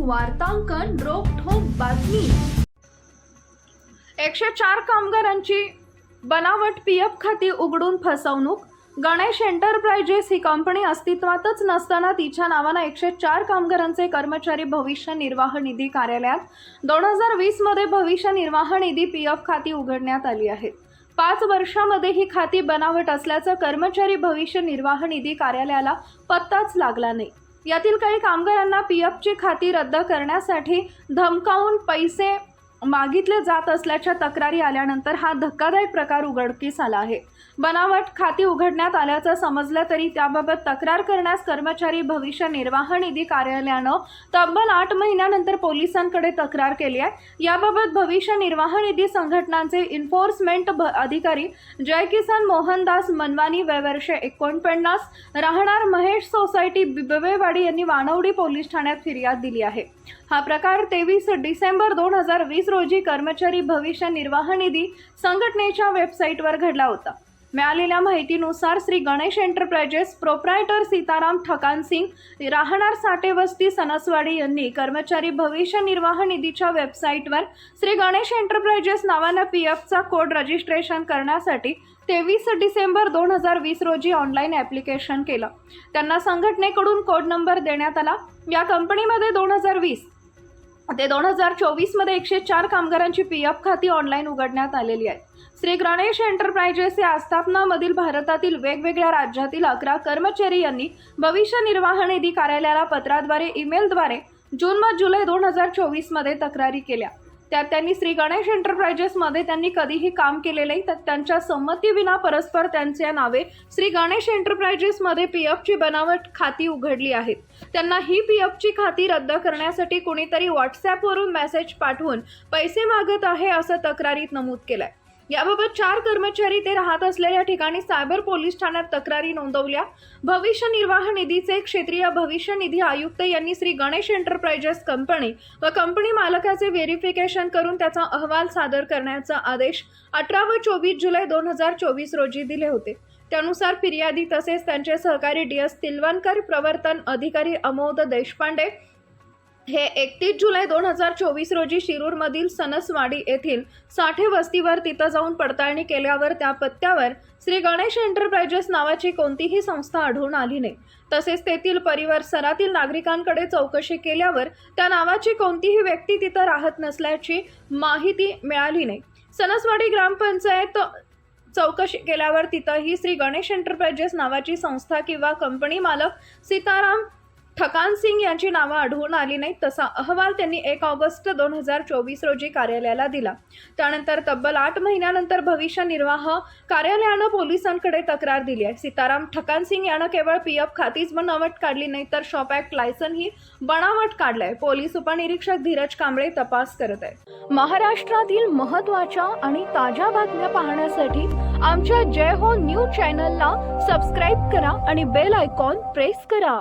वार्तांकन रोखोक बातमी. एकशे चार कामगारांची बनावट पी एफ खाती उघडून फसवणूक. गणेश एंटरप्राइजेस ही कंपनी अस्तित्वातच नसताना तिच्या नावानं एकशे चार कामगारांचे कर्मचारी भविष्य निर्वाह निधी कार्यालयात दोन हजार वीसमध्ये भविष्य निर्वाह निधी पी एफ खाती उघडण्यात आली आहेत पाच वर्षामध्ये ही खाती बनावट असल्याचं कर्मचारी भविष्य निर्वाह निधी कार्यालयाला पत्ताच लागला नाही. यातील काही कामगारांना पी एफची खाती रद्द करण्यासाठी धमकावून पैसे मागितले जात असल्याच्या तक्रारी आल्यानंतर हा धक्कादायक प्रकार उघडकीस आला आहे. बनावट खाती उघडण्यात आल्याचं समजलं तरी त्याबाबत तक्रार करण्यास कर्मचारी भविष्य निर्वाह निधी कार्यालयानं तब्बल आठ महिन्यानंतर पोलिसांकडे तक्रार केली आहे. याबाबत भविष्य निर्वाह निधी संघटनांचे इन्फोर्समेंट भ- अधिकारी जयकिसान मोहनदास मनवानी वयवर्षे एकोणपन्नास राहणार महेश सोसायटी बिबवेवाडी यांनी वानवडी पोलीस ठाण्यात फिर्याद दिली आहे. हा प्रकार तेवीस डिसेंबर दोन हजार वीस रोजी कर्मचारी भविष्य निर्वाह निधी संघटनेच्या वेबसाईटवर घडला होता. मिळालेल्या माहितीनुसार श्री गणेश एंटरप्राइजेस प्रोप्रायटर सीताराम ठकान सिंग राहणार साठेवस्ती सनसवाडी यांनी कर्मचारी भविष्य निर्वाह निधीच्या वेबसाईटवर श्री गणेश एंटरप्राइजेस नावानं पी एफचा कोड रजिस्ट्रेशन करण्यासाठी तेवीस डिसेंबर दोन हजार वीस रोजी ऑनलाईन ॲप्लिकेशन केलं. त्यांना संघटनेकडून कोड नंबर देण्यात आला. या कंपनीमध्ये दोन हजार वीस ते दोन हजार चोवीसमध्ये एकशे चार कामगारांची पी एफ खाती ऑनलाईन उघडण्यात आलेली आहेत. श्री गणेश एंटरप्राइजेस या आस्थापनामधील भारतातील वेगवेगळ्या राज्यातील अकरा कर्मचारी यांनी भविष्य निर्वाह निधी कार्यालयाला पत्राद्वारे ईमेलद्वारे जून व जुलै दोन हजार चोवीसमध्ये तक्रारी केल्या. त्या त्यांनी श्री गणेश एंटरप्राइजेसमध्ये त्यांनी कधीही काम केलेले नाही तर त्यांच्या संमतीविना परस्पर त्यांच्या नावे श्री गणेश एंटरप्राइजेसमध्ये पी एफची बनावट खाती उघडली आहेत त्यांना ही पी एफची खाती रद्द करण्यासाठी कुणीतरी व्हॉट्सॲपवरून मेसेज पाठवून पैसे मागत आहे असं तक्रारीत नमूद केलं आहे याबाबत चार कर्मचारी ते राहत असलेल्या ठिकाणी सायबर पोलीस ठाण्यात तक्रारी नोंदवल्या. भविष्य निर्वाह निधीचे क्षेत्रीय भविष्य निधी आयुक्त यांनी श्री गणेश एंटरप्राइजेस कंपनी व कंपनी मालकाचे व्हेरिफिकेशन करून त्याचा अहवाल सादर करण्याचा आदेश अठरा व चोवीस जुलै दोन हजार चोवीस रोजी दिले होते. त्यानुसार फिर्यादी तसेच त्यांचे सहकारी डी एस तिलवणकर प्रवर्तन अधिकारी अमोद देशपांडे हे एकतीस जुलै दोन हजार चोवीस रोजी शिरूरमधील सनसवाडी येथील साठे वस्तीवर तिथं जाऊन पडताळणी केल्यावर त्या पत्त्यावर श्री गणेश एंटरप्राइजेस नावाची कोणतीही संस्था आढळून आली नाही. तसेच तेथील परिसरातील नागरिकांकडे चौकशी केल्यावर त्या नावाची कोणतीही व्यक्ती तिथं राहत नसल्याची माहिती मिळाली नाही. सनसवाडी ग्रामपंचायत चौकशी केल्यावर तिथंही श्री गणेश एंटरप्राइजेस नावाची संस्था किंवा कंपनी मालक सीताराम ठकान सिंग यांची नावं आढळून आली नाहीत तसा अहवाल त्यांनी एक ऑगस्ट दोन हजार चोवीस रोजी कार्यालयाला दिला. त्यानंतर तब्बल आठ महिन्यानंतर भविष्य निर्वाह कार्यालयानं पोलिसांकडे तक्रार दिली आहे. सीताराम ठकान सिंग यानं केवळ पी एफ खातीच बनावट काढली नाही तर शॉप ॲक्ट लायसनही बनावट काढलंय. पोलीस उपनिरीक्षक धीरज कांबळे तपास करत आहेत. महाराष्ट्रातील महत्त्वाच्या आणि ताज्या बातम्या पाहण्यासाठी आमच्या जय हो न्यूज चॅनलला सबस्क्राईब करा आणि बेल आयकॉन प्रेस करा.